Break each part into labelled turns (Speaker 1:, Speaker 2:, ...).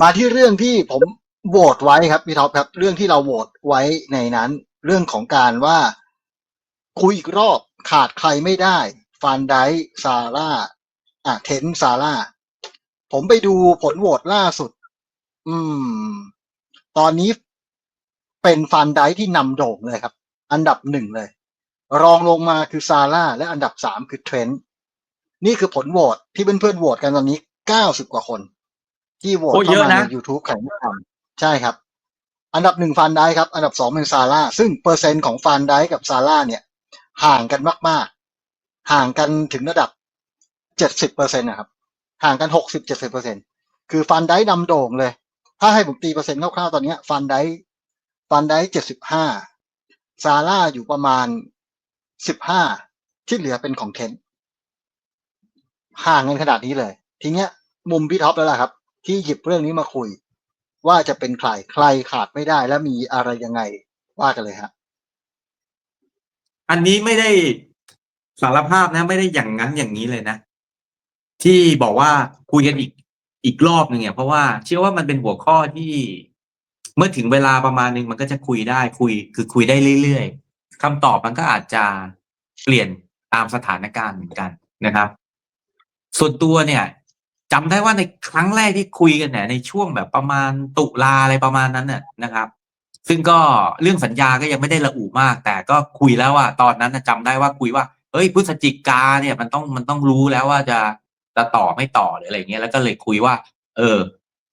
Speaker 1: มาที่เรื่องที่ผมโหวตไว้ครับพี่ท็อปครับ เรื่องที่เราโหวตไว้ในนั้น เรื่องของการว่าคุยอีกรอบขาดใครไม่ได้ ฟานไดซาร่าอะเทนซาร่าผมไปดูผลโหวตล่าสุด อืม ตอนนี้เป็นฟานไดที่นำโด่งเลยครับ อันดับหนึ่งเลย รองลงมาคือซาร่าและอันดับสามคือเทรนต์นี่คือผลโหวตที่เพื่อนๆโหวตกันตอนนี้เก้าสิบกว่าคน ที่โหวต
Speaker 2: โอ้
Speaker 1: เข้า
Speaker 2: เยอะ
Speaker 1: มา
Speaker 2: นะ
Speaker 1: ใน YouTube แข่งไม่ทำใช่ครับ อันดับหนึ่งฟานไดครับ อันดับสองเป็นซาร่าซึ่งเปอร์เซ็นต์ของฟานไดกับซาร่าเนี่ย ห่างกันมาก ๆ ห่างกันถึงระดับเจ็ดสิบเปอร์เซ็นต์นะครับ ห่างกันหกสิบเจ็ดสิบเปอร์เซ็นคือฟันได้นำโด่งเลย ถ้าให้ผมตีเปอร์เซ็นต์คร่าวๆตอนเนี้ยฟันได้ฟันได้เจ็ดสิบห้าซาร่าอยู่ประมาณสิบห้าที่เหลือเป็นของเทนห่างกันขนาดนี้เลย ทีเนี้ยมุมพี่ท็อปแล้วล่ะครับ ที่หยิบเรื่องนี้มาคุย ว่าจะเป็นใครใครขาดไม่ได้และมีอะไรยังไงว่ากันเลยฮะ
Speaker 2: อันนี้ไม่ได้สารภาพนะ ไม่ได้อย่างนั้นอย่างนี้เลยนะ ที่บอกว่าคุยกันอีกอีกรอบหนึ่งเนี่ยเพราะว่าเชื่อว่ามันเป็นหัวข้อที่เมื่อถึงเวลาประมาณหนึ่งมันก็จะคุยได้คุย คือคุยได้เรื่อยๆคำตอบมันก็อาจจะเปลี่ยนตามสถานการณ์เหมือนกันนะครับ ส่วนตัวเนี่ย จำได้ว่าในครั้งแรกที่คุยกันเนี่ยในช่วงแบบประมาณตุลาอะไรประมาณนั้นน่ะนะครับ ซึ่งก็เรื่องสัญญาก็ยังไม่ได้ระอุมาก แต่ก็คุยแล้วว่าตอนนั้นน่ะจำได้ว่าคุยว่าเฮ้ยพฤศจิกาเนี่ยมันต้องมันต้องรู้แล้วว่าจะจะต่อไม่ต่อหรืออะไรเงี้ยแล้วก็เลยคุยว่า เออ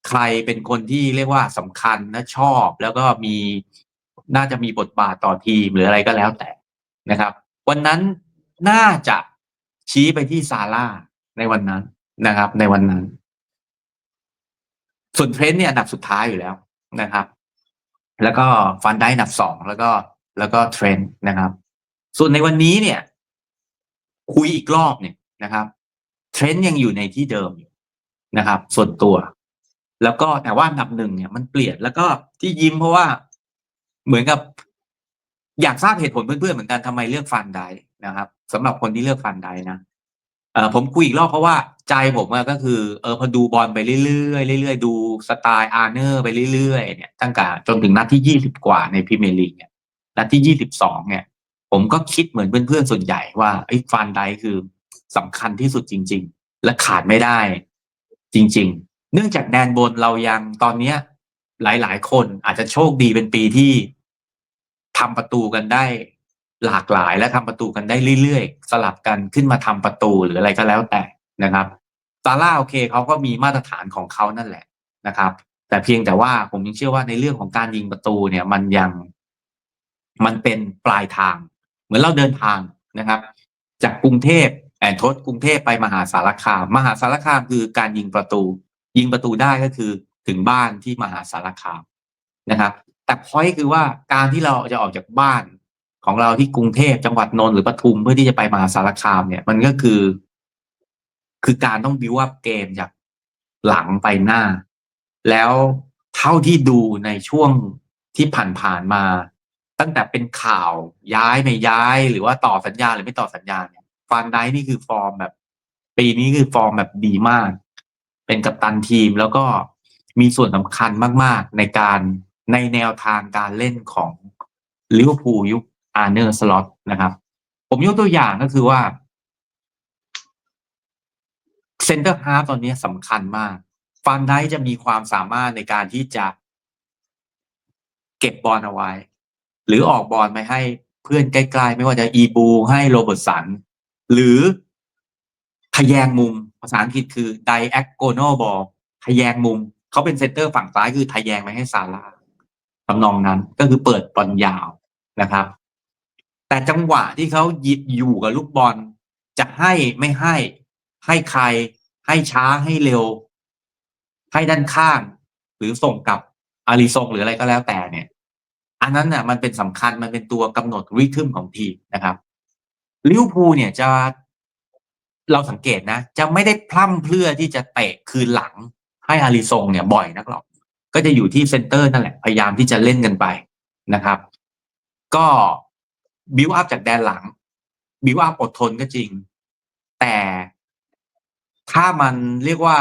Speaker 2: ใครเป็นคนที่เรียกว่าสำคัญและชอบ แล้วก็มีน่าจะมีบทบาทต่อทีมหรืออะไรก็แล้วแต่นะครับ วันนั้นน่าจะชี้ไปที่ซาร่าในวันนั้น นะครับ ในวันนั้น ส่วนเทรนด์เนี่ยอันดับสุดท้ายอยู่แล้วนะครับ แล้วก็ฟันได้อันดับสองแล้วก็แล้วก็เทรนด์นะครับ ส่วนในวันนี้เนี่ย คุยอีกรอบเนี่ยนะครับเทรนด์ยังอยู่ในที่เดิมอยู่นะครับ ส่วนตัว แล้วก็แต่ว่าอันดับหนึ่งเนี่ย มันเปลี่ยนแล้วก็ที่ยิ้มเพราะว่าเหมือนกับอยากทราบเหตุผลเพื่อนๆเหมือนกันทำไมเลือกฟันได้นะครับสำหรับคนที่เลือกฟันได้นะ เออผมคุยอีกรอบเพราะว่าใจผมอะก็คือเออพอดูบอลไปเรื่อยๆเรื่อยๆดูสไตล์อาร์เนอร์ไปเรื่อยๆเนี่ยตั้งแต่จนถึงนัดที่ยี่สิบกว่าในพรีเมียร์ลีกเนี่ยนัดที่ยี่สิบสองเนี่ย ผมก็คิดเหมือนเพื่อนๆส่วนใหญ่ว่าไอ้ฟันไดคือสำคัญที่สุดจริง ๆ และขาดไม่ได้ จริง ๆ เนื่องจากแดนบนเรายังตอนเนี้ย หลายๆ คนอาจจะโชคดีเป็นปีที่ทำประตูกันได้ หลากหลายและทำประตูกันได้เรื่อยๆ สลับกันขึ้นมาทำประตูหรืออะไรก็แล้วแต่นะครับซาร่าโอเคเขาก็มีมาตรฐานของเขานั่นแหละนะครับ แต่เพียงแต่ว่าผมยังเชื่อว่าในเรื่องของการยิงประตูเนี่ยมันยังมันเป็นปลายทาง เหมือนเราเดินทางนะครับ จากกรุงเทพแอนทศกรุงเทพไปมหาสารคาม มหาสารคามคือการยิงประตู ยิงประตูได้ก็คือถึงบ้านที่มหาสารคามนะครับ แต่พอยคือว่าการที่เราจะออกจากบ้าน ของเราที่กรุงเทพจังหวัดนนท์หรือปทุมเพื่อที่จะไปมหาสารคามเนี่ย มันก็คือ คือการต้องบิวอัพเกมจากหลังไปหน้า แล้วเท่าที่ดูในช่วงที่ผ่านๆมา ตั้งแต่เป็นข่าวย้ายไม่ย้าย หรือว่าต่อสัญญาหรือไม่ต่อสัญญาเนี่ยฟานไดนี่คือฟอร์มแบบ ปีนี้คือฟอร์มแบบดีมาก เป็นกัปตันทีมแล้วก็มีส่วนสำคัญมาก ๆ ในการในแนวทางการเล่นของลิเวอร์พูลยุค อาร์เนอร์สล็อตนะครับ ผมยกตัวอย่างก็คือว่าเซนเตอร์ฮาฟตอนนี้สำคัญมาก ฟันได้จะมีความสามารถในการที่จะเก็บบอลเอาไว้ หรือออกบอลไปให้เพื่อนใกล้ๆ ไม่ว่าจะอีบู ให้โรเบิร์ตสัน หรือทะแยงมุมภาษาอังกฤษคือ diagonal ball ทะแยงมุม เขาเป็นเซนเตอร์ฝั่งซ้ายคือทะแยงไปให้ซาร่าทำนองนั้นก็คือเปิดบอลยาวนะครับ แต่จังหวะที่เขาหยิบอยู่กับลูกบอล จะให้ไม่ให้ ให้ใคร ให้ช้าให้เร็ว ให้ด้านข้าง หรือส่งกับอาริซงหรืออะไรก็แล้วแต่เนี่ย อันนั้นน่ะ มันเป็นสำคัญมันเป็นตัวกำหนดริทึมของทีมนะครับลิวพูเนี่ยจะเราสังเกตนะ จะไม่ได้พล่ำเพื่อที่จะเตะคืนหลัง ให้อาริซงเนี่ยบ่อยนักหรอก ก็จะอยู่ที่เซนเตอร์นั่นแหละ พยายามที่จะเล่นกันไปนะครับ ก็ บิวอัพจากแดนหลังบิวอัพอดทนก็จริง แต่ถ้ามันเรียกว่า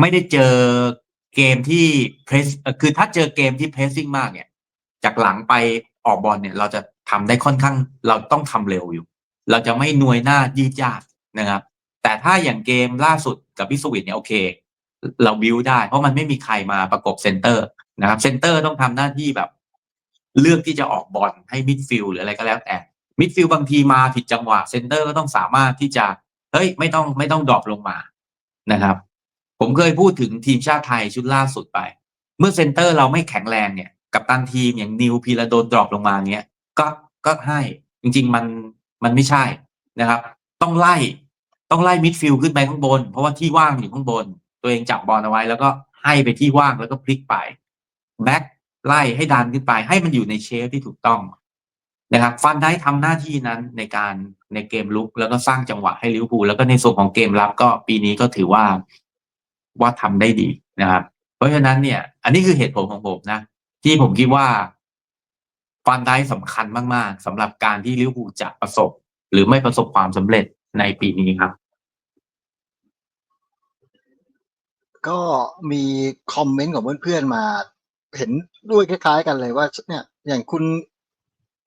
Speaker 2: ไม่ได้เจอเกมที่เพรสคือถ้าเจอเกมที่เพรสซิ่งมากเนี่ย จากหลังไปออกบอลเนี่ย เราจะทำได้ค่อนข้าง เราต้องทำเร็วอยู่ เราจะไม่นวยหน้ายืดยาดนะครับ แต่ถ้าอย่างเกมล่าสุดกับพิสวิตเนี่ยโอเค เราบิวได้ เพราะมันไม่มีใครมาประกบเซนเตอร์นะครับเซนเตอร์ต้องทำหน้าที่แบบ เลือกที่จะออกบอลให้มิดฟิลหรืออะไรก็แล้วแต่มิดฟิลบางทีมาผิดจังหวะเซนเตอร์ก็ต้องสามารถที่จะเฮ้ยไม่ต้องไม่ต้องดรอปลงมานะครับ ผมเคยพูดถึงทีมชาติไทยชุดล่าสุดไป เมื่อเซนเตอร์เราไม่แข็งแรงเนี่ยกับตันทีมอย่างนิวพีระโดนดรอปลงมาเนี้ยก็ก็ให้จริง ๆ มันมันไม่ใช่นะครับ ต้องไล่ต้องไล่มิดฟิลขึ้นไปข้างบน เพราะว่าที่ว่างอยู่ข้างบน ตัวเองจับบอลเอาไว้ แล้วก็ให้ไปที่ว่างแล้วก็พลิกไปแบ็ค ไล่ให้ดันขึ้นไป ให้มันอยู่ในเชฟที่ถูกต้องนะครับฟันได้ทำหน้าที่นั้นในการในเกมลุก แล้วก็สร้างจังหวะให้ลิเวอร์พูลแล้วก็ในส่วนของเกมรับก็ปีนี้ก็ถือว่าว่าทำได้ดีนะครับ เพราะฉะนั้นเนี่ย อันนี้คือเหตุผลของผมนะ ที่ผมคิดว่าฟันได้สำคัญมาก ๆสำหรับการที่ลิเวอร์พูลจะประสบ หรือไม่ประสบความสำเร็จในปีนี้ครับ
Speaker 1: ก็มีคอมเมนต์ของเพื่อนๆมา เห็นด้วยคล้าย ๆ กันเลยว่าเนี่ยอย่างคุณ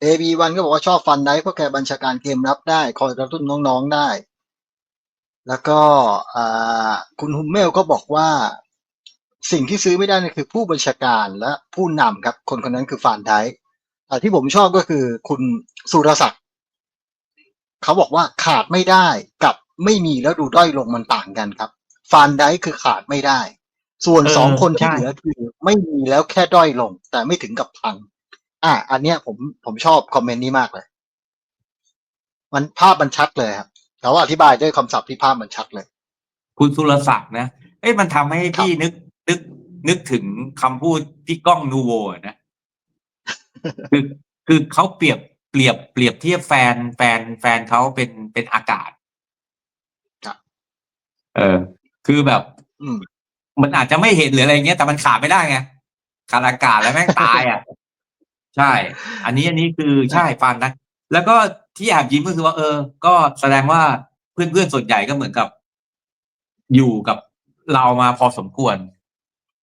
Speaker 1: AB1 ก็บอกว่าชอบฟันได้เพราะแกบัญชาการเกมรับได้ คอยกระตุ้นน้องๆได้ แล้วก็คุณฮุมเมลก็บอกว่า สิ่งที่ซื้อไม่ได้นี่คือผู้บัญชาการและผู้นำครับ คนคนนั้นคือฟานไดแต่ที่ผมชอบก็คือคุณสุรศักดิ์เขาบอกว่าขาดไม่ได้กับไม่มีแล้วดูด้อยลงมันต่างกันครับ ฟานไดคือขาดไม่ได้ ส่วน
Speaker 2: เออ
Speaker 1: สองคนที่
Speaker 2: ใช่
Speaker 1: เหลือคือไม่มีแล้วแค่ด้อยลง แต่ไม่ถึงกับพัง อะอันเนี้ยผมผมชอบคอมเมนต์นี้มากเลย มันภาพมันชัดเลยครับแต่ว่าอธิบายด้วยคำศัพท์ที่ภาพมันชัดเลย
Speaker 2: คุณสุรศักดิ์นะเอ้ยมันทำให้พี่นึกนึก นึกถึงคำพูดพี่ก้องนูโวอะนะคือคือเขาเปรียบเปรียบเปรียบเทียบแฟนแฟนแฟนเขาเป็นเป็นอากาศ
Speaker 1: ครับ
Speaker 2: เออ คือแบบ
Speaker 1: อื ม
Speaker 2: มันอาจจะไม่เห็นหรืออะไรเงี้ยแต่มันขาดไม่ได้ไงขาดอากาศแล้วแม่งตายอะ ใช่ อันนี้อันนี้คือใช่ฟันนะแล้วก็ที่แอบยิ้มก็คือว่า เออ ก็แสดงว่าเพื่อนๆส่วนใหญ่ก็เหมือนกับ อยู่กับเรามาพอสมควร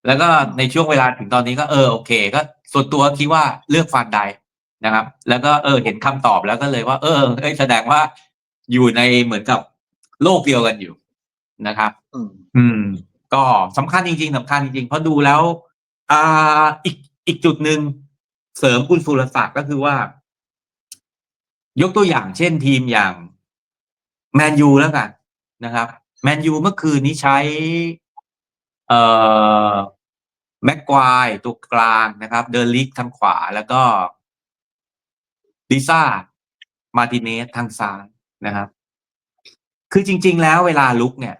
Speaker 2: แล้วก็ในช่วงเวลาถึงตอนนี้ก็เออโอเค ก็ส่วนตัวคิดว่าเลือกฟันใดนะครับ แล้วก็เออ เห็นคำตอบแล้วก็เลยว่า เออเอ้ยแสดงว่าอยู่ในเหมือนกับโลกเดียวกันอยู่นะครับ
Speaker 1: อืม
Speaker 2: อืม ก็สำคัญจริงๆสำคัญจริงๆเพราะดูแล้วอ่าอีกอีกจุดหนึ่งเสริมคุณสุรศักดิ์ก็คือว่า ยกตัวอย่างเช่นทีมอย่างแมนยูแล้วกันนะครับ แมนยูเมื่อคืนนี้ใช้ เอ่อแม็กควายตัวกลางนะครับ เดนลิกทางขวาแล้วก็ลิซ่ามาติเนสทางซ้ายนะครับ คือจริง ๆ แล้วเวลาลุกเนี่ย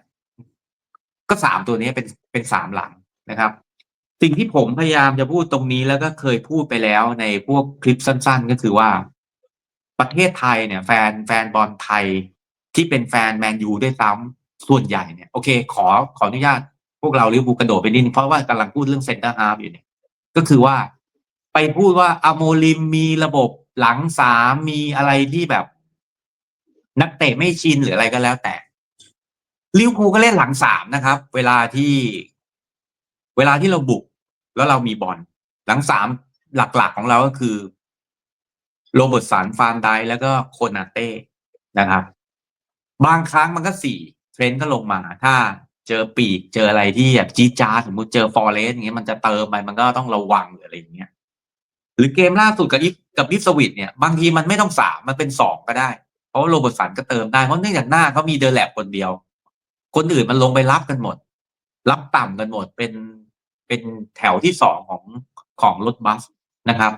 Speaker 2: ก็สามตัวนี้เป็นเป็นสามหลังนะครับ สิ่งที่ผมพยายามจะพูดตรงนี้แล้วก็เคยพูดไปแล้วในพวกคลิปสั้น ๆ ก็คือว่า ประเทศไทยเนี่ย แฟนแฟนบอลไทยที่เป็นแฟนแมนยูด้วยซ้ำส่วนใหญ่เนี่ยโอเค ขอขออนุญาตพวกเราลิเวอร์พูลกระโดดไปนิดนึงเพราะว่ากำลังพูดเรื่องเซนเตอร์ฮาร์ฟอยู่เนี่ย ก็คือว่าไปพูดว่าอโมลิมมีระบบหลังสามมีอะไรที่แบบ นักเตะไม่ชินหรืออะไรก็แล้วแต่ ลิวพูก็เล่นหลังสามนะครับ เวลาที่เวลาที่เราบุก แล้วเรามีบอลหลังสามหลักๆของเราก็คือ โรเบิร์ตสันฟานไดแล้วก็โคนาเต้นะครับ บางครั้งมันก็สี่เทรนด์ก็ลงมา ถ้าเจอปีกเจออะไรที่แบบจี๊ดจ้าสมมติเจอฟอร์เรสอย่างเงี้ยมันจะเติมไปมันก็ต้องระวังหรืออะไรอย่างเงี้ยหรือเกมล่าสุดกับอิฟกับอิฟสวิตเนี่ยบางทีมันไม่ต้องสามมันเป็นสองก็ได้ เพราะโรเบิร์ตสันก็เติมได้เพราะเนื่องจากหน้าเขามีเดอร์แลบคนเดียว คนอื่นมันลงไปรับกันหมด รับต่ำกันหมดเป็นเป็นแถวที่สองของของรถบัสนะครับ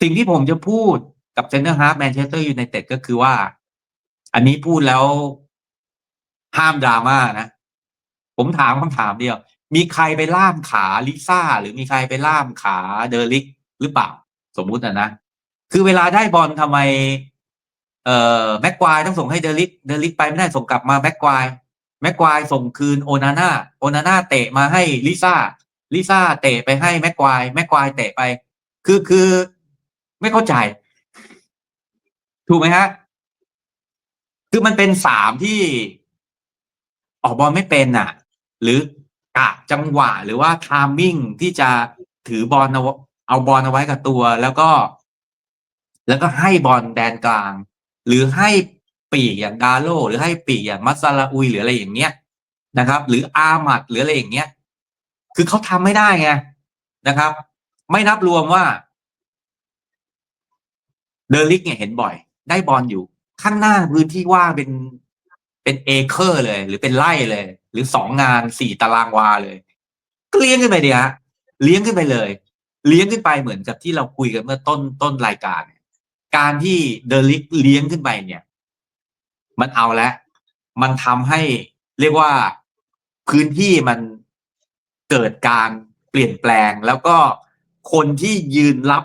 Speaker 2: สิ่งที่ผมจะพูดกับเซนเตอร์ฮาร์ฟแมนเชสเตอร์ยูไนเต็ดก็คือว่า อันนี้พูดแล้วห้ามดราม่านะ ผมถามคำถามเดียว มีใครไปล่ามขาลิซ่า หรือมีใครไปล่ามขาเดอริกหรือเปล่า สมมุตินะนะคือเวลาได้บอลทำไม เอ่อแม็กควายต้องส่งให้เดอริกเดอริกไปไม่ได้ส่งกลับมาแม็กควาย แม็กควายส่งคืนโอนาน่าโอนาน่าเตะมาให้ลิซ่าลิซ่าเตะไปให้แม็กควายแม็กควายเตะไป คือคือ ไม่เข้าใจ ถูกไหมฮะ คือมันเป็นสามที่ ออกบอลไม่เป็นน่ะ หรือกะจังหวะหรือว่าทามมิ่งที่จะถือบอลเอาเอาบอลเอาไว้กับตัว แล้วก็ แล้วก็ให้บอลแดนกลาง หรือให้ ปีกอย่างดาโลหรือให้ปีกอย่างมัสซาลาอุยหรืออะไรอย่างเงี้ยนะครับ หรืออามัดหรืออะไรอย่างเงี้ย คือเขาทำไม่ได้ไงนะครับ ไม่นับรวมว่า เดอริกเนี่ยเห็นบ่อย ได้บอลอยู่ ข้างหน้าพื้นที่ว่างเป็นเป็นเอเคอร์เลย หรือเป็นไร่เลย หรือสองงานสี่ตารางวาเลยก็เลี้ยงขึ้นไปดีฮะเลี้ยงขึ้นไปเลย เลี้ยงขึ้นไปเหมือนกับที่เราคุยกันเมื่อต้นต้นรายการเนี่ยการที่เดอริกเลี้ยงขึ้นไปเนี่ย มันเอาแล้วมันทำให้เรียกว่าพื้นที่มันเกิดการเปลี่ยนแปลง แล้วก็คนที่ยืนรับ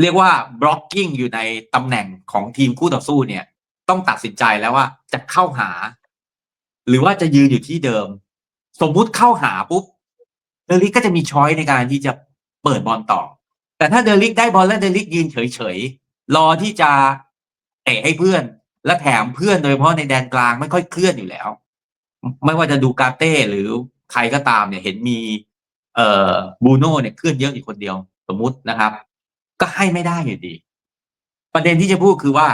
Speaker 2: เรียกว่า blocking อยู่ในตำแหน่งของทีมคู่ต่อสู้เนี่ย ต้องตัดสินใจแล้วว่าจะเข้าหา หรือว่าจะยืนอยู่ที่เดิม สมมุติเข้าหาปุ๊บเดลิกก็จะมีช้อยในการที่จะเปิดบอลต่อ แต่ถ้าเดลิกได้บอลแล้วเดลิกยืนเฉยๆรอที่จะเตะให้เพื่อน และแถมเพื่อนโดยเฉพาะในแดนกลางไม่ค่อยเคลื่อนอยู่แล้ว ไม่ว่าจะดูกาเต้หรือใครก็ตามเนี่ยเห็นมี เอ่อบูโน่เนี่ยเคลื่อนเยอะอยู่คนเดียว สมมุตินะครับ ก็ให้ไม่ได้อยู่ดี ประเด็นที่จะพูดคือว่า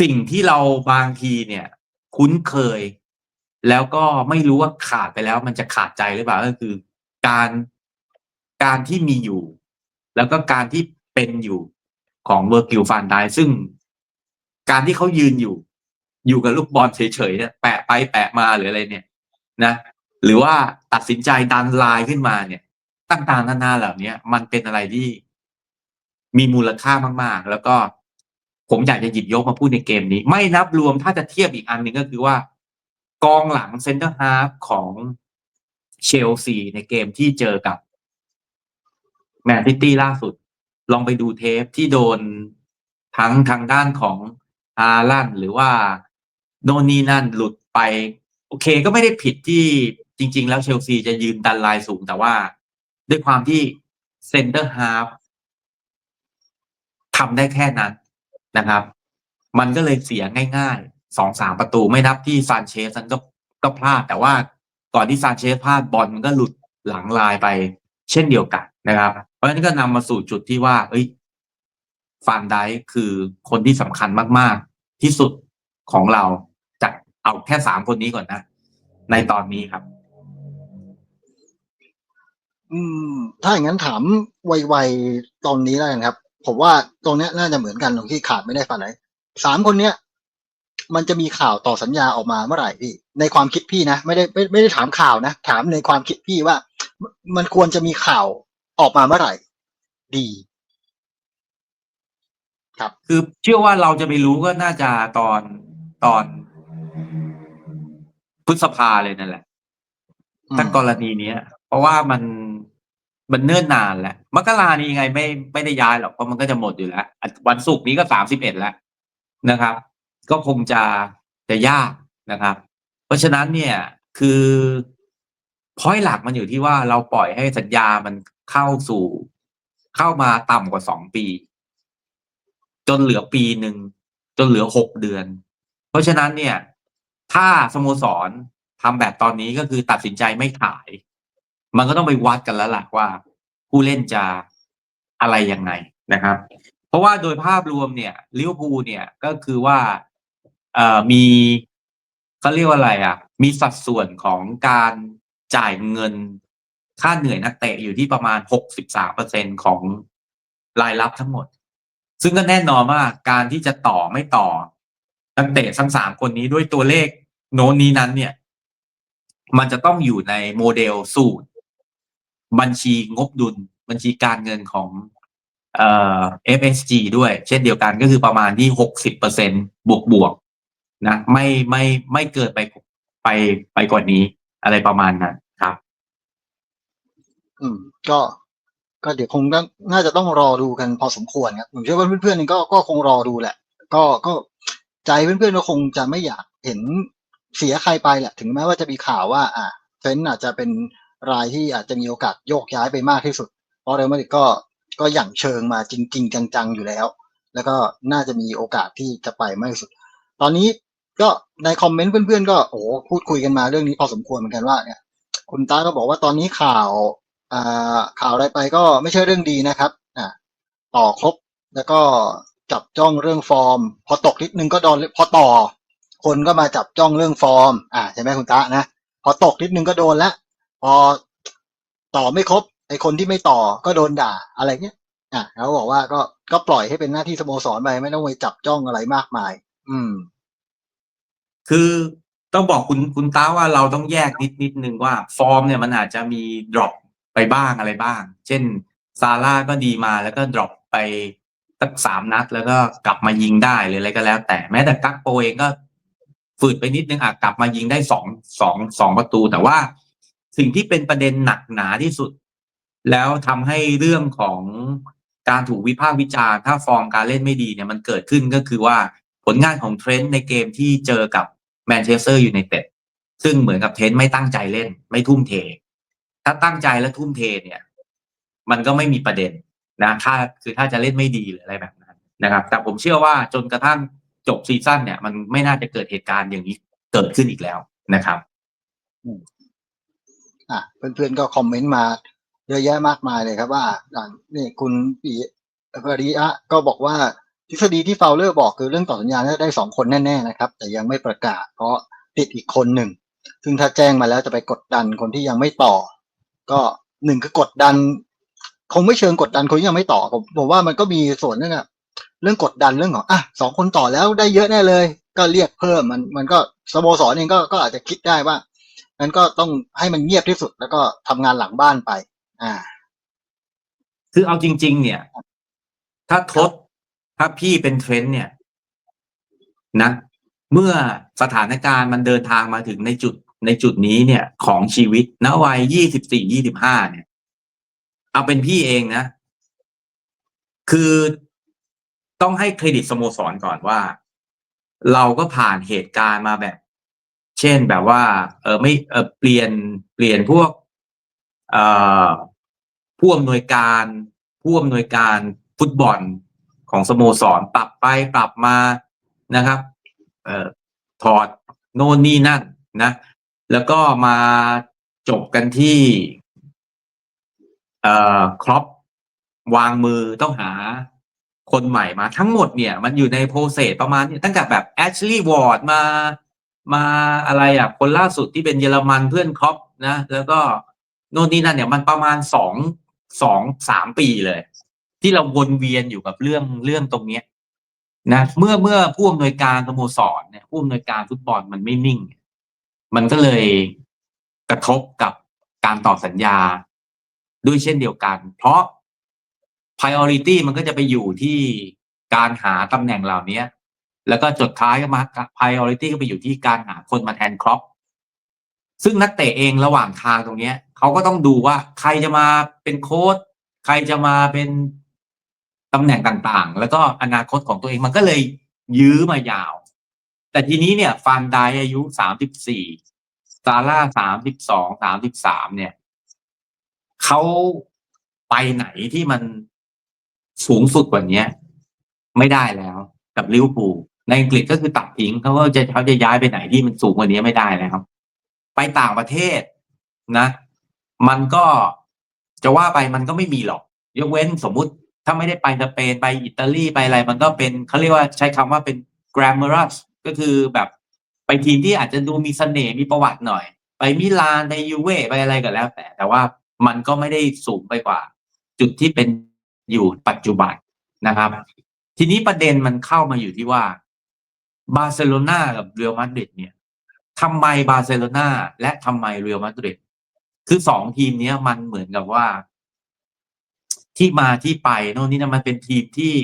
Speaker 2: สิ่งที่เราบางทีเนี่ย คุ้นเคย แล้วก็ไม่รู้ว่าขาดไปแล้ว มันจะขาดใจหรือเปล่าก็คือ การการที่มีอยู่ แล้วก็การที่เป็นอยู่ของเวอร์กิลฟานไดซึ่ง การที่เขายืนอยู่ อยู่กับลูกบอลเฉยๆเนี่ยแปะไปแปะมาหรืออะไรเนี่ยนะ หรือว่าตัดสินใจดันลายขึ้นมาเนี่ย ต่างๆนานาเหล่านี้มันเป็นอะไรที่มีมูลค่ามากๆ แล้วก็ผมอยากจะหยิบยกมาพูดในเกมนี้ ไม่นับรวมถ้าจะเทียบอีกอันหนึ่งก็คือว่า กองหลังเซนเตอร์ฮาร์ฟของเชลซีในเกมที่เจอกับแมนซิตี้ล่าสุด ลองไปดูเทปที่โดนทั้งทางด้านของ ฮาลันหรือว่าโนนนี่นั่นหลุดไป โอเคก็ไม่ได้ผิดที่จริง ๆ แล้วเชลซีจะยืนดันลายสูง แต่ว่าด้วยความที่เซนเตอร์ฮาฟทำได้แค่นั้นนะครับ มันก็เลยเสียง่ายๆสองสามประตูไม่นับที่ซานเชสนั้นก็ก็พลาด แต่ว่าก่อนที่ซานเชสพลาดบอลมันก็หลุดหลังลายไปเช่นเดียวกันนะครับ เพราะฉะนั้นก็นำมาสู่จุดที่ว่า เอ้ย ฟานไดคือคนที่สำคัญมาก ๆ ที่สุดของเราจากเอาแค่สามคนนี้ก่อนนะ ในตอนนี้ครับ
Speaker 1: อืม ถ้าอย่างนั้นถามไวๆตอนนี้แล้วกันครับ ผมว่าตรงเนี้ยน่าจะเหมือนกันตรงที่ขาดไม่ได้ฝันไหนสามคนเนี้ยมันจะมีข่าวต่อสัญญาออกมาเมื่อไหร่พี่ ในความคิดพี่นะไม่ได้ไม่ไม่ได้ถามข่าวนะ ถามในความคิดพี่ว่า มันควรจะมีข่าวออกมาเมื่อไหร่ ดี
Speaker 2: คือเชื่อว่าเราจะไปรู้ก็น่าจะตอนตอนพฤษภาเลยนั่นแหละ
Speaker 1: อืม
Speaker 2: ถ้ากรณีเนี้ย เพราะว่ามันมันเนิ่นนานแล้วมกรานี้ยังไงไม่ไม่ได้ย้ายหรอกเพราะมันก็จะหมดอยู่แล้วอะวันศุกร์นี้ก็สามสิบเอ็ดแล้วนะครับ ก็คงจะจะยากนะครับ เพราะฉะนั้นเนี่ยคือพอยหลักมันอยู่ที่ว่าเราปล่อยให้สัญญามันเข้าสู่ เข้ามาต่ำกว่าสองปี จนเหลือปีหนึ่งจนเหลือหกเดือน เพราะฉะนั้นเนี่ย ถ้าสโมสรทำแบบตอนนี้ก็คือตัดสินใจไม่ขาย มันก็ต้องไปวัดกันแล้วล่ะว่า ผู้เล่นจะอะไรยังไงนะครับ เพราะว่าโดยภาพรวมเนี่ยลิเวอร์พูลเนี่ยก็คือว่าเอ่อมีเขาเรียกว่าอะไรอะ มีสัดส่วนของการจ่ายเงินค่าเหนื่อยนักเตะอยู่ที่ประมาณหกสิบสามเปอร์เซ็นของรายรับทั้งหมด ซึ่งก็แน่นอนว่าการที่จะต่อไม่ต่อ นักเตะทั้งสามคนนี้ด้วยตัวเลขโน้นนี้นั้นเนี่ย มันจะต้องอยู่ในโมเดลสูตร บัญชีงบดุล บัญชีการเงินของเอ่อ FSG ด้วย เช่นเดียวกันก็คือประมาณที่หกสิบเปอร์เซ็นบวกบวกนะไม่ไม่ไม่เกินไปไปไปกว่านี้ อะไรประมาณนั้นครับ
Speaker 1: อืม ก็ ก็เดี๋ยวคงน่าจะต้องรอดูกันพอสมควรครับผมเชื่อว่าเพื่อนๆนี่ก็ก็คงรอดูแหละ ก็ก็ใจเพื่อนๆก็คงจะไม่อยากเห็นเสียใครไปแหละ ถึงแม้ว่าจะมีข่าวว่า อ่าเฟนอาจจะเป็นรายที่อาจจะมีโอกาสโยกย้ายไปมากที่สุด เพราะเรอัลมาดริดก็ก็อย่างเชิงมาจริง ๆ จังๆอยู่แล้ว แล้วก็น่าจะมีโอกาสที่จะไปมากที่สุด ตอนนี้ก็ในคอมเมนต์เพื่อนๆก็โอ้พูดคุยกันมาเรื่องนี้พอสมควรเหมือนกันว่าเนี่ยคุณตาก็บอกว่าตอนนี้ข่าว ข่าวอะไรไปก็ไม่ใช่เรื่องดีนะครับต่อครบแล้วก็จับจ้องเรื่องฟอร์ม พอตกนิดนึงก็โดนพอต่อ คนก็มาจับจ้องเรื่องฟอร์ม อ่าใช่ไหมคุณตานะ พอตกนิดนึงก็โดนละพอต่อไม่ครบไอคนที่ไม่ต่อก็โดนด่าอะไรเงี้ยอะเขาบอกว่าก็ก็ปล่อยให้เป็นหน้าที่สโมสรไปไม่ต้องไปจับจ้องอะไรมากมาย อืม
Speaker 2: คือต้องบอกคุณคุณต้าว่าเราต้องแยกนิดนิดนึงว่าฟอร์มเนี่ยมันอาจจะมี drop ไปบ้างอะไรบ้าง เช่นซาร่าก็ดีมาแล้วก็ drop ไปสักสามนัด แล้วก็กลับมายิงได้หรืออะไรก็แล้ว แต่แม้แต่กักโปเองก็ฝืดไปนิดนึงอาจกลับมายิงได้สองสองสองประตู แต่ว่าสิ่งที่เป็นประเด็นหนักหนาที่สุด แล้วทำให้เรื่องของการถูกวิพากษ์วิจารณ์ถ้าฟอร์มการเล่นไม่ดีเนี่ยมันเกิดขึ้นก็คือว่าผลงานของเทรนต์ในเกมที่เจอกับแมนเชสเตอร์ยูไนเต็ดซึ่งเหมือนกับเทรนต์ไม่ตั้งใจเล่น ไม่ทุ่มเท ถ้าตั้งใจและทุ่มเทเนี่ย มันก็ไม่มีประเด็นนะถ้าคือถ้าจะเล่นไม่ดีหรืออะไรแบบนั้นนะครับ แต่ผมเชื่อว่าจนกระทั่งจบซีซั่นเนี่ย มันไม่น่าจะเกิดเหตุการณ์อย่างนี้เกิดขึ้นอีกแล้วนะครับ
Speaker 1: อะเพื่อนๆก็คอมเมนต์มาเยอะแยะมากมายเลยครับว่าอ่านี่คุณปีปริยะก็บอกว่าทฤษฎีที่เฟาวเลอร์บอกคือเรื่องต่อสัญญาจะได้สองคนแน่ๆนะครับ แต่ยังไม่ประกาศเพราะติดอีกคนหนึ่ง ซึ่งถ้าแจ้งมาแล้วจะไปกดดันคนที่ยังไม่ต่อ ก็หนึ่งคือกดดัน คงไม่เชิงกดดันคนยังไม่ต่อผมผมว่ามันก็มีส่วนเรื่องอะเรื่องกดดันเรื่องของอะสองคนต่อแล้วได้เยอะแน่เลย ก็เรียกเพิ่มมันมันก็สโมสรเองก็ก็อาจจะคิดได้ว่านั้นก็ต้องให้มันเงียบที่สุดแล้วก็ทำงานหลังบ้านไป อ่า
Speaker 2: คือเอาจริง ๆ เนี่ย ถ้าทดถ้าพี่เป็นเทรนด์เนี่ย นะ เมื่อสถานการณ์มันเดินทางมาถึงในจุด ในจุดนี้เนี่ยของชีวิตณวัยยี่สิบสี่ยี่สิบห้าเนี่ย เอาเป็นพี่เองนะ คือต้องให้เครดิตสโมสรก่อนว่า เราก็ผ่านเหตุการณ์มาแบบ เช่นแบบว่า เออไม่เออเปลี่ยนเปลี่ยนพวก เอ่อผู้อำนวยการผู้อำนวยการฟุตบอลของสโมสรปรับไปปรับมานะครับ เอ่อถอดโน่นนี่นั่นนะ แล้วก็มาจบกันที่เอ่อครอปวางมือต้องหาคนใหม่มาทั้งหมดเนี่ย มันอยู่ในโปรเซสประมาณนี่ยตั้งแต่แบบแอชลีย์วอร์ดมามาอะไรอะ คนล่าสุดที่เป็นเยอรมันเพื่อนครอปนะ แล้วก็โน่นนี่นั่นเนี่ยมันประมาณสองสองสามปีเลย ที่เราวนเวียนอยู่กับเรื่องเรื่องตรงเนี้ยนะเมื่อเมื่อผู้อำนวยการสโมสรเนี่ยผู้อำนวยการฟุตบอลมันไม่นิ่ง มันก็เลยกระทบกับการต่อสัญญาด้วยเช่นเดียวกัน เพราะ priority มันก็จะไปอยู่ที่การหาตำแหน่งเหล่านี้แล้วก็จดท้ายก็มา priority ก็ไปอยู่ที่การหาคนมาแทนครอปซึ่งนักเตะเองระหว่างทางตรงเนี้ยเขาก็ต้องดูว่าใครจะมาเป็นโค้ชใครจะมาเป็นตำแหน่งต่างๆ แล้วก็อนาคตของตัวเองมันก็เลยยื้อมายาว แต่ทีนี้เนี่ยฟานไดอายุสามสิบสี่ซาร่าสามสิบสองสามสิบสามเนี่ยเขาไปไหนที่มันสูงสุดกว่านี้ไม่ได้แล้วกับลิเวอร์พูลในอังกฤษก็คือตัดทิ้งเขาว่าจะเขาจะย้ายไปไหนที่มันสูงกว่านี้ไม่ได้แล้วครับ ไปต่างประเทศนะ มันก็จะว่าไปมันก็ไม่มีหรอก ยกเว้นสมมุติถ้าไม่ได้ไปสเปนไปอิตาลีไปอะไร มันก็เป็นเขาเรียกว่าใช้คำว่าเป็น glamorous ก็คือแบบไปทีมที่อาจจะดูมีเสน่ห์มีประวัติหน่อย ไปมิลานไปยูเว่ไปอะไรก็แล้ว แต่ แต่ว่ามันก็ไม่ได้สูงไปกว่า จุดที่เป็นอยู่ปัจจุบันนะครับ ทีนี้ประเด็นมันเข้ามาอยู่ที่ว่าบาร์เซโลนากับเรอัลมาดริดเนี่ยทำไมบาร์เซโลนาและทำไมเรอัลมาดริดคือสองทีมนี้มันเหมือนกับว่า ที่มาที่ไปโน่นนี่นะมันเป็นทีมที่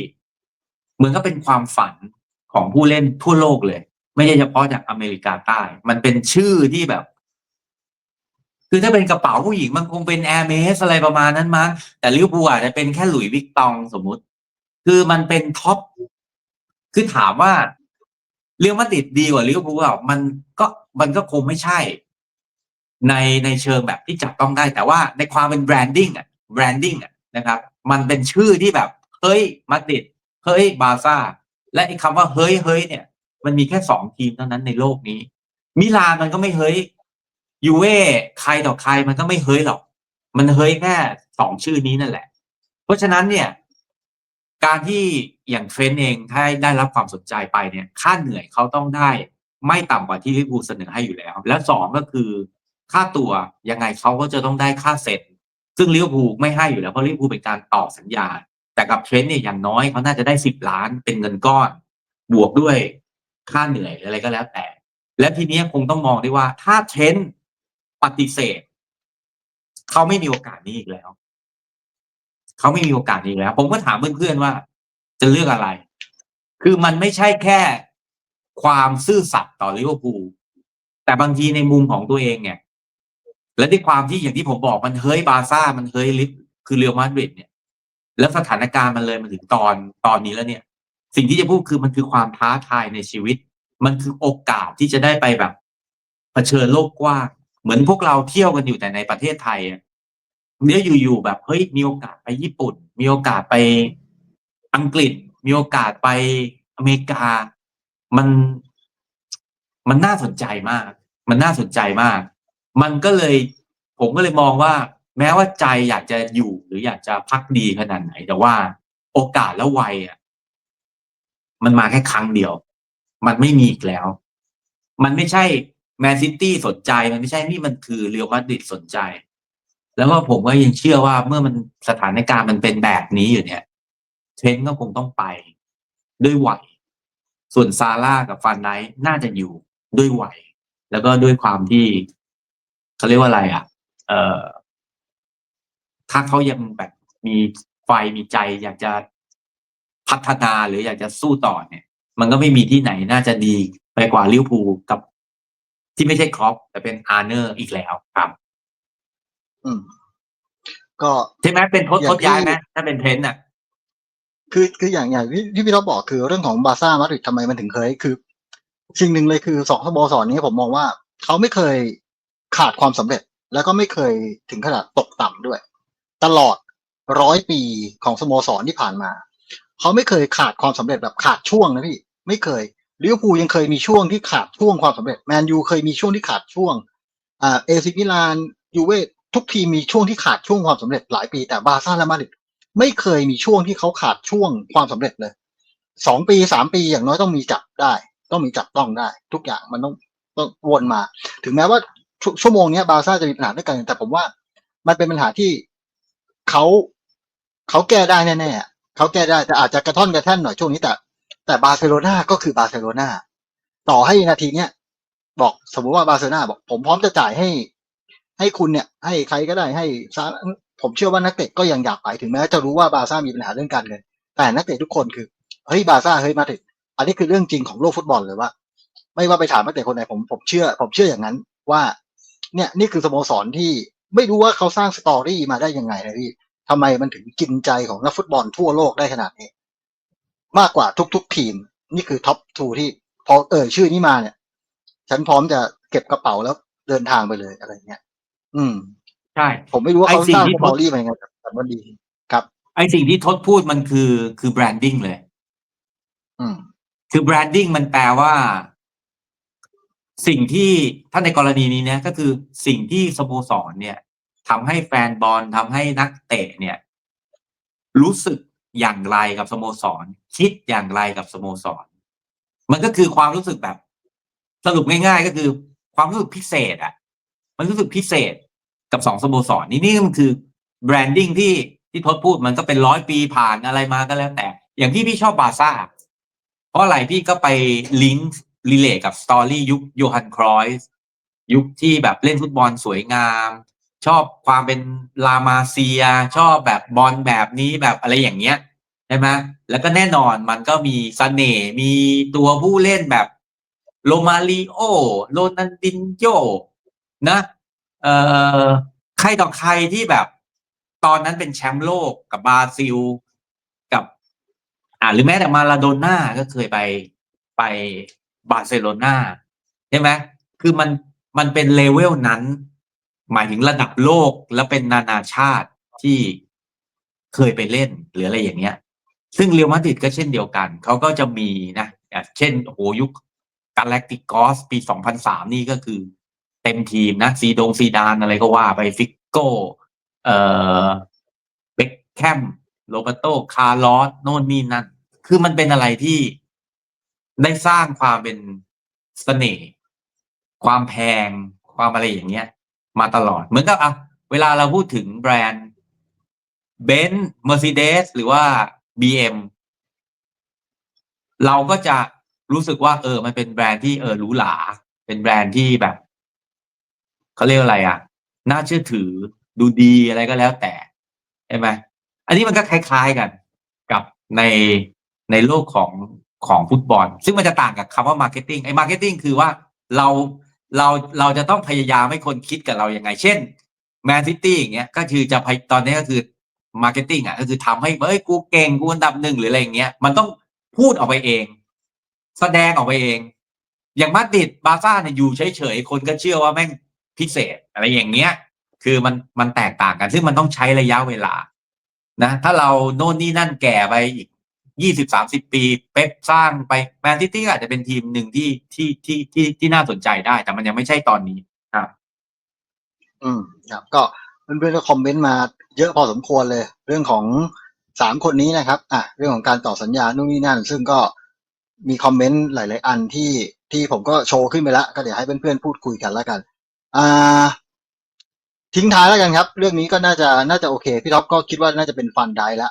Speaker 2: เหมือนก็เป็นความฝัน ของผู้เล่นทั่วโลกเลย ไม่ใช่เฉพาะจากอเมริกาใต้ มันเป็นชื่อที่แบบ คือถ้าเป็นกระเป๋าผู้หญิงมันคงเป็นแอร์เมสอะไรประมาณนั้นมั้งแต่ลิเวอร์พูลอาจจะเป็นแค่หลุยวิกตองสมมุติ คือมันเป็นท็อปคือถามว่าเรียลมาดริดดีกว่าลิเวอร์พูลเปล่ามันก็มันก็คงไม่ใช่ ในในเชิงแบบที่จับต้องได้ แต่ว่าในความเป็นแบรนดิ้งอะแบรนดิ้งอะนะครับ มันเป็นชื่อที่แบบ เฮ้ยมาดริดเฮ้ยบาร์ซ่า และไอ้คำว่าเฮ้ยเฮ้ยเนี่ย มันมีแค่สองทีมเท่านั้นในโลกนี้ มิลานมันก็ไม่เฮ้ยยูเว่ใครต่อใครมันก็ไม่เฮ้ยหรอก มันเฮ้ยแค่สองชื่อนี้นั่นแหละ เพราะฉะนั้นเนี่ย การที่อย่างเทรนเองถ้าได้รับความสนใจไปเนี่ย ค่าเหนื่อยเขาต้องได้ไม่ต่ำกว่าที่ลิเวอร์พูเสนอให้อยู่แล้ว และสองก็คือ ค่าตัวยังไงเขาก็จะต้องได้ค่าเซ็นซึ่งลิเวอร์พูลไม่ให้อยู่แล้วเพราะลิเวอร์พูลเป็นการต่อสัญญา แต่กับเทรนต์เนี่ยอย่างน้อยเขาน่าจะได้สิบล้านเป็นเงินก้อน บวกด้วยค่าเหนื่อยอะไรก็แล้วแต่ และทีนี้คงต้องมองได้ว่า ถ้าเทรนต์ปฏิเสธเขาไม่มีโอกาสนี้อีกแล้วเขาไม่มีโอกาสนี้อีกแล้ว ผมก็ถามเพื่อนๆว่า จะเลือกอะไร คือมันไม่ใช่แค่ความซื่อสัตย์ต่อลิเวอร์พูลแต่บางทีในมุมของตัวเองเนี่ย และด้วยความที่อย่างที่ผมบอกมันเฮ้ยบาร์ซ่ามันเฮ้ยลิฟคือเรอัลมาดริดเนี่ย แล้วสถานการณ์มันเลยมาถึงตอนตอนนี้แล้วเนี่ย สิ่งที่จะพูดคือมันคือความท้าทายในชีวิต มันคือโอกาสที่จะได้ไปแบบเผชิญโลกกว้างเหมือนพวกเราเที่ยวกันอยู่แต่ในประเทศไทยอะเดี๋ยอยู่ๆแบบเฮ้ยมีโอกาสไปญี่ปุ่น มีโอกาสไปอังกฤษ มีโอกาสไปอเมริกา มันมันน่าสนใจมาก มันน่าสนใจมาก มันก็เลย ผมก็เลยมองว่า แม้ว่าใจอยากจะอยู่หรืออยากจะพักดีขนาดไหน แต่ว่าโอกาสและวัยอะมันมาแค่ครั้งเดียว มันไม่มีอีกแล้ว มันไม่ใช่แมนซิตี้สนใจมันไม่ใช่นี่มันคือเรียลมาดริดสนใจ แล้วก็ผมก็ยังเชื่อว่าเมื่อมันสถานการณ์มันเป็นแบบนี้อยู่เนี่ย เทรนต์ก็คงต้องไปด้วยวัยส่วนซาร่ากับฟานไนท์น่าจะอยู่ด้วยวัยแล้วก็ด้วยความที่เขาเรียกว่าอะไรอะ เอ่อ ถ้าเขายังแบบมีไฟมีใจ อยากจะพัฒนาหรืออยากจะสู้ต่อเนี่ย มันก็ไม่มีที่ไหนน่าจะดีไปกว่าลิเวอร์พูลกับ ที่ไม่ใช่ครอปแต่เป็นอาร์เนอร์อีกแล้วครับ
Speaker 1: อืม ก็
Speaker 2: ใช่ไหมเป็นทด
Speaker 1: อย่าง
Speaker 2: ทดย้าย
Speaker 1: ที่
Speaker 2: ไหมถ้าเป็นเทรนต์อะ
Speaker 1: คือคืออย่างอย่างที่ที่พี่ท็อปบอกคือเรื่องของบาร์ซ่ามาดริดทำไมมันถึงเคย คือสิ่งหนึ่งเลยคือสองสโมสรนี้ผมมองว่าเขาไม่เคยขาดความสำเร็จ แล้วก็ไม่เคยถึงขนาดตกต่ำด้วย ตลอดร้อยปีของสโมสรที่ผ่านมา เขาไม่เคยขาดความสำเร็จแบบขาดช่วงนะพี่ ไม่เคยลิเวอร์พูลยังเคยมีช่วงที่ขาดช่วงความสำเร็จแมนยูเคยมีช่วงที่ขาดช่วงอ่าเอซิมิลานยูเว่ทุกทีมมีช่วงที่ขาดช่วงความสำเร็จหลายปีแต่บาร์ซ่าและมาดริดไม่เคยมีช่วงที่เขาขาดช่วงความสำเร็จเลยสองปีสามปีอย่างน้อยต้องมีจับได้ ต้องมีจับต้องได้ ทุกอย่างมันต้องต้องวนมา ถึงแม้ว่าช,ชั่วโมงนี้บาร์ซ่าจะมีปัญหาด้วยกันแต่ผมว่า มันเป็นปัญหาที่ เขาเขาแก้ได้แน่ๆเขาแก้ได้แต่อาจจะกระท่อนกระแท่นหน่อยช่วงนี้แต่ แต่บาร์เซโลนาก็คือบาร์เซโลนาต่อให้นาทีเนี้ยบอกสมมุติว่าบาร์เซโลนาบอก ผมพร้อมจะจ่ายให้ ให้คุณเนี่ย ให้ใครก็ได้ให้ซาผมเชื่อว่านักเตะก็ยังอยากไปถึงแม้จะรู้ว่าบาร์ซ่ามีปัญหาเรื่องการเงินแต่นักเตะทุกคนคือเฮ้ยบาร์ซ่าเฮ้ยมาดริดอันนี้คือเรื่องจริงของโลกฟุตบอลเลยว่า ไม่ว่าไปถามนักเตะคนไหนผมผมเชื่อ ผมเชื่ออย่างนั้นว่า เนี่ยนี่คือสโมสรที่ ไม่รู้ว่าเขาสร้างสตอรี่มาได้ยังไงนะพี่ทำไมมันถึงกินใจของนักฟุตบอลทั่วโลกได้ขนาดนี้ มากกว่าทุกๆทีม นี่คือท็อปทูที่พอเอ่ยชื่อนี้มาเนี่ย ฉันพร้อมจะเก็บกระเป๋าแล้วเดินทางไปเลยอะไรเงี้ย อืม
Speaker 2: ใช่
Speaker 1: ผมไม่รู้ว่า
Speaker 2: ไอ้
Speaker 1: เขา
Speaker 2: สิ่
Speaker 1: ส
Speaker 2: ง
Speaker 1: ร้าง
Speaker 2: ที่
Speaker 1: สตอรี่มายังไงแต่มันดีครับ
Speaker 2: ไอสิ่งที่ทดพูดมันคือคือแบรนดิ้งเลย
Speaker 1: อืม
Speaker 2: คือแบรนดิ้งมันแปลว่า สิ่งที่ถ้าในกรณีนี้เนี่ยก็คือสิ่งที่สโมสรเนี่ยทำให้แฟนบอลทำให้นักเตะเนี่ย รู้สึกอย่างไรกับสโมสร คิดอย่างไรกับสโมสร มันก็คือความรู้สึกแบบ สรุปง่าย ๆ ก็คือความรู้สึกพิเศษอะมันรู้สึกพิเศษกับสองสโมสรนี่นี่มันคือแบรนดิ้งที่ที่ทศพูดมันก็เป็นร้อยปีผ่านอะไรมาก็แล้วแต่ อย่างที่พี่ชอบบาซ่าเพราะอะไรพี่ก็ไปลิงก์ รีเลทกับสตอรี่ยุคโยฮันครอยส์ยุคที่แบบเล่นฟุตบอลสวยงาม ชอบความเป็นลามาเซีย ชอบแบบบอลแบบนี้แบบอะไรอย่างเงี้ยใช่ไหมแล้วก็แน่นอนมันก็มีเสน่ห์มีตัวผู้เล่นแบบโรมาริโอโรนันดินโยนะเอ่อใครต่อใครที่แบบ ตอนนั้นเป็นแชมป์โลกกับบราซิล กับ อ่าหรือแม้แต่มาลาโดน่าก็เคยไปไป บาร์เซโลนาใช่ไหมคือมันมันเป็นเลเวลนั้น หมายถึงระดับโลกแล้วเป็นนานาชาติที่เคยไปเล่นหรืออะไรอย่างเงี้ย ซึ่งเรียวมาดริดก็เช่นเดียวกัน เขาก็จะมีนะเช่นโอโหยุคกาแล็กติกอสปี2003นี่ก็คือ เต็มทีมนะซีดงซีดานอะไรก็ว่าไปฟิกโก้เอ่อเบคแคมโรเบโตคาร์ลอสโน่นนี่นั่น คือมันเป็นอะไรที่ ได้สร้างความเป็นเสน่ห์ความแพง ความอะไรอย่างเงี้ย มาตลอด เหมือนกับอะเวลาเราพูดถึงแบรนด์เบนซ์เมอร์ d เดสหรือว่า BM เราก็จะรู้สึกว่า เออ มันเป็นแบรนด์ที่เออหรูหรา เป็นแบรนด์ที่แบบเขาเรียกอะไรอะ น่าเชื่อถือดูดีอะไรก็แล้วแต่ใช่ไหมอันนี้มันก็คล้าย ๆกันกับในในโลกของ ของฟุตบอล ซึ่งมันจะต่างกับคำว่ามาร์เก็ตติ้งไอ้มาร์เก็ตติ้งคือว่าเราเราเราจะต้องพยายามให้คนคิดกับเราอยังไง เช่นแมนซิตี้อย่างเงี้ยก็คือจะพยตอนนี้ก็คือมาร์เก็ตติ้งอะก็คือทำให้เอ้ยกูเก่งกูอันดับหนึ่งหรืออะไรอย่างเงี้ยมันต้องพูดออกไปเอง แสดงออกไปเอง อย่างมาดริดบาซ่าเนี่ยอยู่เฉยๆคนก็เชื่อว่าแม่งพิเศษอะไรอย่างเงี้ย คือมันมันแตกต่างกัน ซึ่งมันต้องใช้ระยะเวลานะ ถ้าเราโน่นนี่นั่นแก่ไปอีก ยี่สิบสามสิบปีเป๊ปสร้างไปแมนซิตี้อาจจะเป็นทีมหนึ่งที่ที่ที่ที่ที่น่าสนใจได้ แต่มันยังไม่ใช่ตอนนี้ครับ
Speaker 1: อืมครับ ก็เพื่อนๆก็คอมเมนต์มาเยอะพอสมควรเลย เรื่องของสามคนนี้นะครับ อะเรื่องของการต่อสัญญานู่นนี่นั่น ซึ่งก็มีคอมเมนต์หลาย ๆ อันที่ที่ผมก็โชว์ขึ้นไปแล้ว ก็เดี๋ยวให้เพื่อนๆพูดคุยกันแล้วกัน อ่า ทิ้งท้ายแล้วกันครับ เรื่องนี้ก็น่าจะน่าจะโอเค พี่ท็อปก็คิดว่าน่าจะเป็นฟันได้ละ